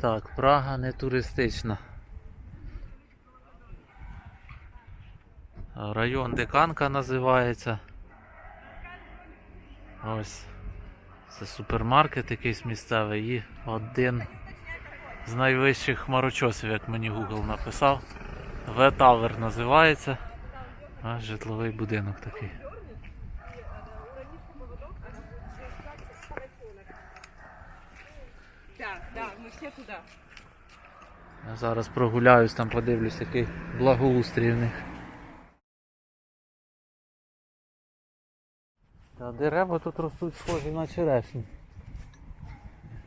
Так, Прага не туристична. Район Диканка називається. Ось. Це супермаркет якийсь місцевий і один з найвищих хмарочосів, як мені Google написав. В-Тавер називається. А житловий будинок такий. Да, мы все туда. Я зараз прогуляюсь, там подивлюсь, який благоустрій в них. Та дерева тут ростуть схожі на черешні.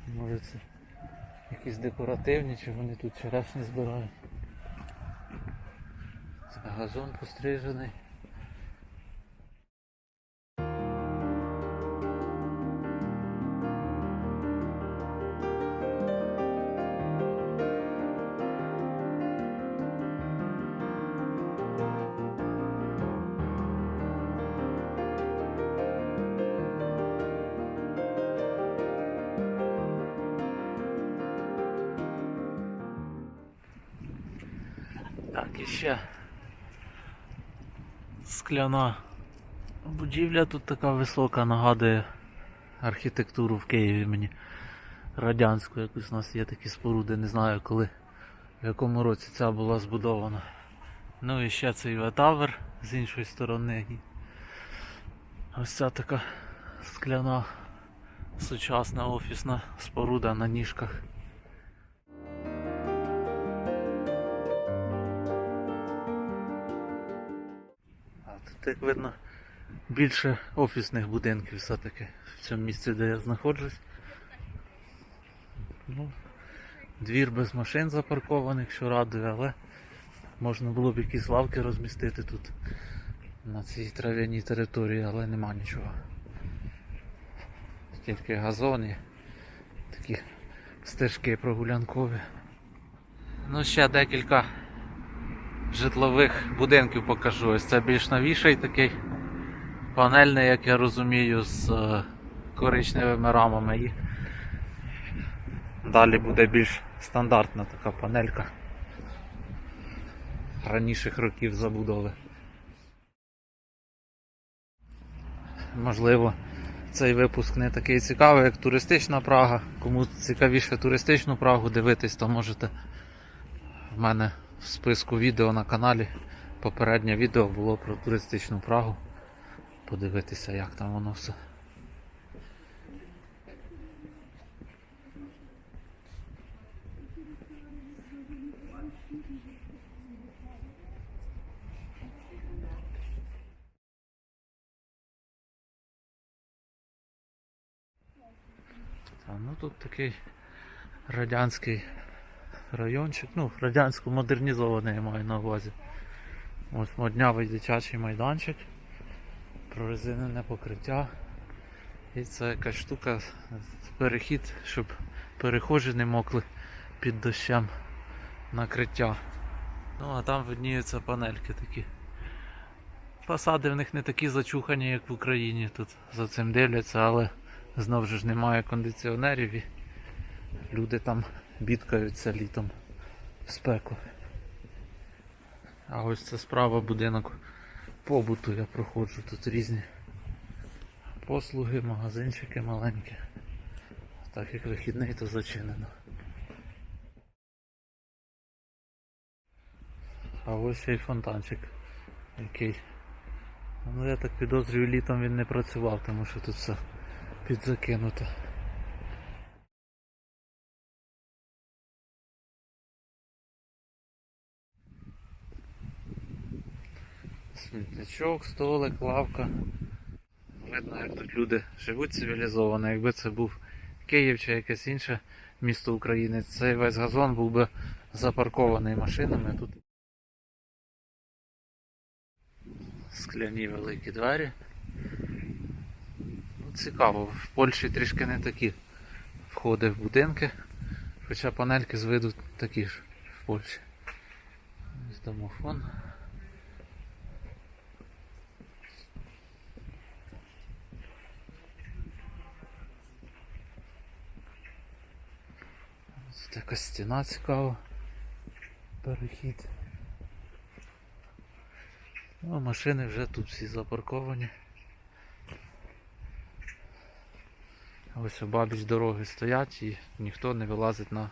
Може це якісь декоративні, чи вони тут черешні збирають. Це газон пострижений. Так, і ще скляна будівля тут така висока, нагадує архітектуру в Києві мені. Радянську якусь у нас є такі споруди, не знаю коли, в якому році ця була збудована. Ну і ще цей ветавер з іншої сторони. Ось ця така скляна сучасна офісна споруда на ніжках. А тут, як видно, більше офісних будинків все-таки в цьому місці, де я знаходжусь. Ну, двір без машин запаркованих, що радує, але можна було б якісь лавки розмістити тут на цій трав'яній території, але нема нічого. Тільки газони, такі стежки прогулянкові. Ну, ще декілька житлових будинків покажу. Ось це більш новіший такий панельний, як я розумію, з е, коричневими рамами. І далі буде більш стандартна така панелька раніших років забудови. Можливо, цей випуск не такий цікавий, як туристична Прага. Кому цікавіше туристичну Прагу дивитись, то можете в мене в списку відео на каналі. Попереднє відео було про туристичну Прагу. Подивитися, як там воно все. Та, ну тут такий радянський райончик, ну, радянсько модернізований я маю на увазі. Ось моднявий дитячий майданчик, прорезинене покриття. І це якась штука, перехід, щоб перехожі не мокли під дощем накриття. Ну а там видніються панельки такі. Фасади в них не такі зачухані, як в Україні. Тут за цим дивляться, але знову ж немає кондиціонерів і люди там бідкаються літом в спеку. А ось це справа будинок побуту я проходжу. Тут різні послуги, магазинчики маленькі. Так як вихідний, то зачинено. А ось й фонтанчик який. Ну я так підозрюю, літом він не працював, тому що тут все підзакинуто. Смітничок, столик, лавка. Видно, як тут люди живуть цивілізовано. Якби це був Київ чи якесь інше місто України, цей весь газон був би запаркований машинами. Тут скляні великі двері. Цікаво, в Польщі трішки не такі входи в будинки, хоча панельки з виду такі ж в Польщі. Ось домофон. Ось якась стіна цікава. Перехід. Ну, машини вже тут всі запарковані. Ось обабіч дороги стоять і ніхто не вилазить на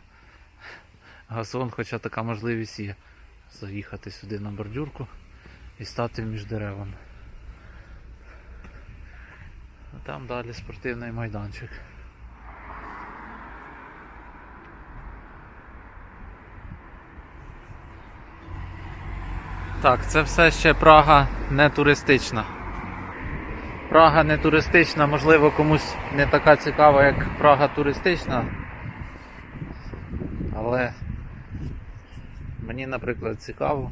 газон, хоча така можливість є. Заїхати сюди на бордюрку і стати між деревами. А там далі спортивний майданчик. Так, це все ще Прага не туристична. Прага не туристична, можливо, комусь не така цікава, як Прага туристична. Але мені, наприклад, цікаво.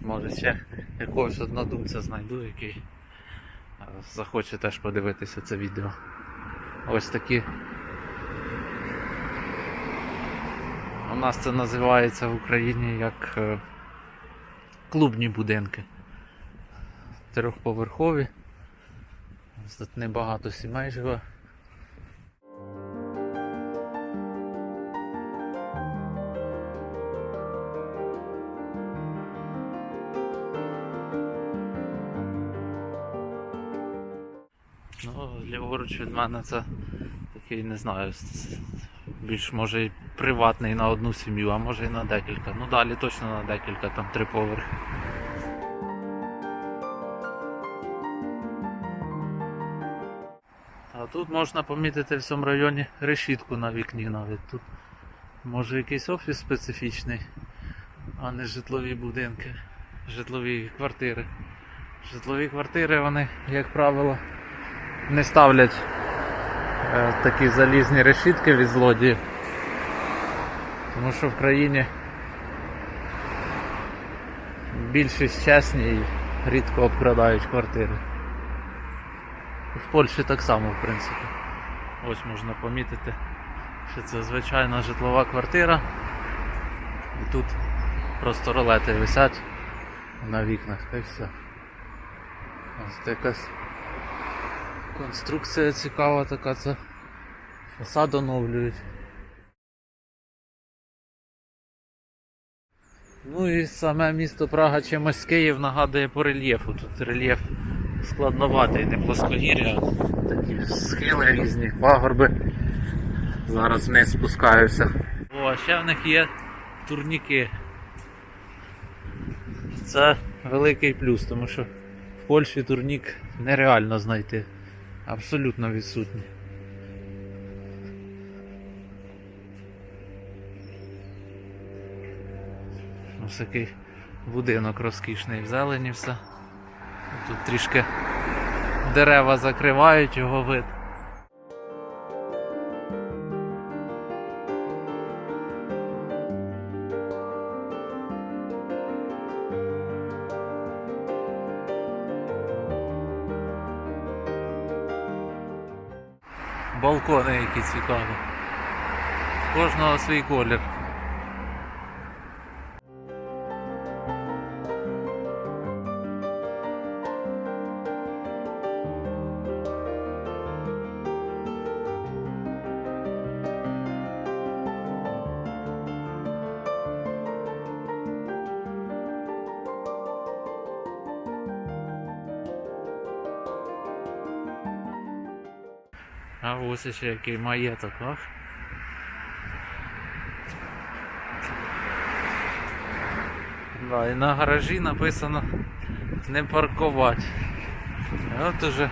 Може ще якогось однодумця знайду, який е, захоче теж подивитися це відео. Ось такі. У нас це називається в Україні як е, клубні будинки. Трьохповерхові. Тут небагато сімей живе. Ну, ліворуч від мене це такий, не знаю, більш може і приватний на одну сім'ю, а може і на декілька. Ну далі точно на декілька, там три поверхи. Тут можна помітити в цьому районі решітку на вікні навіть. Тут може якийсь офіс специфічний, а не житлові будинки, житлові квартири. Житлові квартири вони, як правило, не ставлять е, такі залізні решітки від злодіїв. Тому що в країні більшість чесні і рідко обкрадають квартири. В Польщі так само, в принципі. Ось можна помітити, що це звичайна житлова квартира. І тут просто ролети висять на вікнах, та й все. Ось якась конструкція цікава така, це фасад оновлюють. Ну і саме місто Прага чимось Київ нагадує по рельєфу. Тут рельєф складноватий, не плоскогір'я, такі схили різні, пагорби. Зараз вниз спускаюся. О, ще в них є турніки. Це великий плюс, тому що в Польщі турнік нереально знайти. Абсолютно відсутній. Ось такий будинок розкішний в зелені все. Тут трішки дерева закривають його вид. Балкони які цікаві. Кожного свій колір. А ось ще який маєток, ах. Да, і на гаражі написано не паркувати. От уже.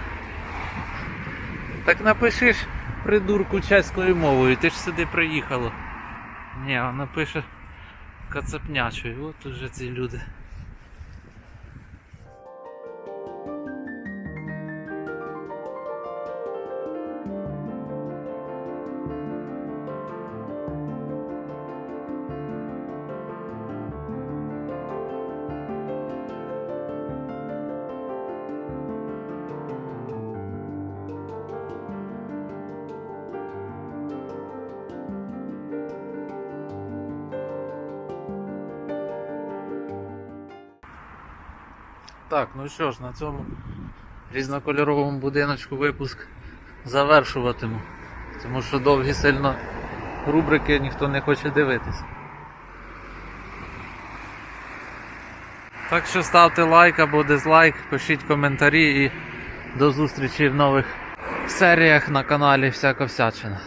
Так напиши ж придурку чеською мовою, ти ж сюди приїхало. Ні, вона пише кацапнячою, от уже ці люди. Так, ну що ж, на цьому різнокольоровому будиночку випуск завершуватиму. Тому що довгі сильно рубрики ніхто не хоче дивитися. Так що ставте лайк або дизлайк, пишіть коментарі і до зустрічі в нових серіях на каналі Всяка Всячина.